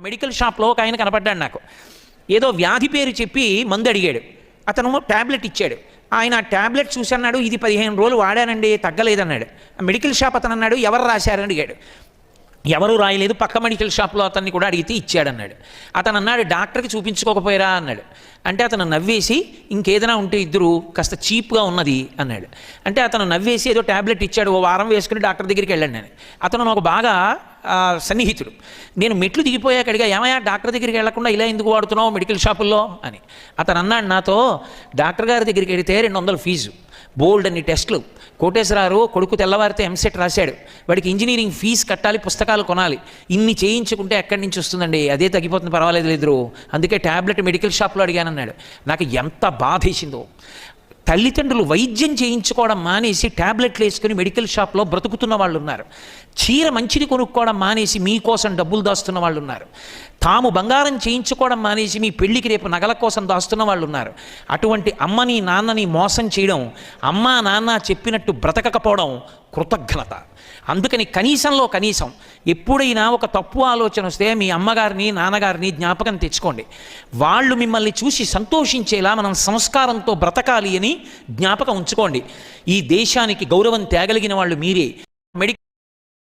Medical షాప్లో ఒక ఆయన కనపడ్డాడు నాకు. ఏదో వ్యాధి పేరు చెప్పి మందు అడిగాడు. అతను ట్యాబ్లెట్ ఇచ్చాడు. ఆయన ఆ ట్యాబ్లెట్ చూసి అన్నాడు ఇది పదిహేను రోజులు వాడానండి తగ్గలేదన్నాడు. ఆ మెడికల్ షాప్ అతను అన్నాడు ఎవరు రాశారని అడిగాడు. ఎవరు రాయలేదు పక్క మెడికల్ షాప్లో అతన్ని కూడా అడిగితే ఇచ్చాడన్నాడు అతను అన్నాడు డాక్టర్కి చూపించుకోకపోయారా అన్నాడు. అంటే అతను నవ్వేసి ఇంకేదైనా ఉంటే ఇద్దరు కాస్త చీప్గా ఉన్నది అన్నాడు. అంటే అతను నవ్వేసి ఏదో ట్యాబ్లెట్ ఇచ్చాడు ఓ వారం వేసుకుని డాక్టర్ దగ్గరికి వెళ్ళాను నేను. అతను నాకు బాగా సన్నిహితుడు. నేను మెట్లు దిగిపోయాకడిగా ఏమయ్యా డాక్టర్ దగ్గరికి వెళ్ళకుండా ఇలా ఎందుకు వాడుతున్నావు మెడికల్ షాపుల్లో? అని. అతను అన్నాడు నాతో డాక్టర్ గారి దగ్గరికి వెళితే రెండు వందలు ఫీజు. బోల్డ్ అన్ని టెస్టులు. కోటేశ్వరారు కొడుకు తెల్లవారితే ఎంసెట్ రాశాడు. వాడికి ఇంజనీరింగ్ ఫీజు కట్టాలి పుస్తకాలు కొనాలి. ఇన్ని చేయించుకుంటే ఎక్కడి నుంచి వస్తుందండి? అదే తగ్గిపోతుంది పర్వాలేదు లేదు. అందుకే ట్యాబ్లెట్ మెడికల్ షాప్లో అడిగానన్నాడు. నాకు ఎంత బాధేసిందో. తల్లిదండ్రులు వైద్యం చేయించుకోవడం మానేసి ట్యాబ్లెట్లు వేసుకుని మెడికల్ షాప్లో బ్రతుకుతున్న వాళ్ళు ఉన్నారు చీర మంచిది కొనుక్కోవడం మానేసి మీకోసం డబ్బులు దాస్తున్న వాళ్ళు ఉన్నారు తాము బంగారం చేయించుకోవడం మానేసి మీ పెళ్ళికి రేపు నగల కోసం దాస్తున్న వాళ్ళు ఉన్నారు అటువంటి అమ్మని నాన్నని మోసం చేయడం అమ్మ నాన్న చెప్పినట్టు బ్రతకకపోవడం కృతజ్ఞత. అందుకని కనీసంలో కనీసం ఎప్పుడైనా ఒక తప్పు ఆలోచన వస్తే మీ అమ్మగారిని నాన్నగారిని జ్ఞాపకం తెచ్చుకోండి. వాళ్ళు మిమ్మల్ని చూసి సంతోషించేలా మనం సంస్కారంతో బ్రతకాలి అని జ్ఞాపకం ఉంచుకోండి. ఈ దేశానికి గౌరవం తేగలిగిన వాళ్ళు మీరే.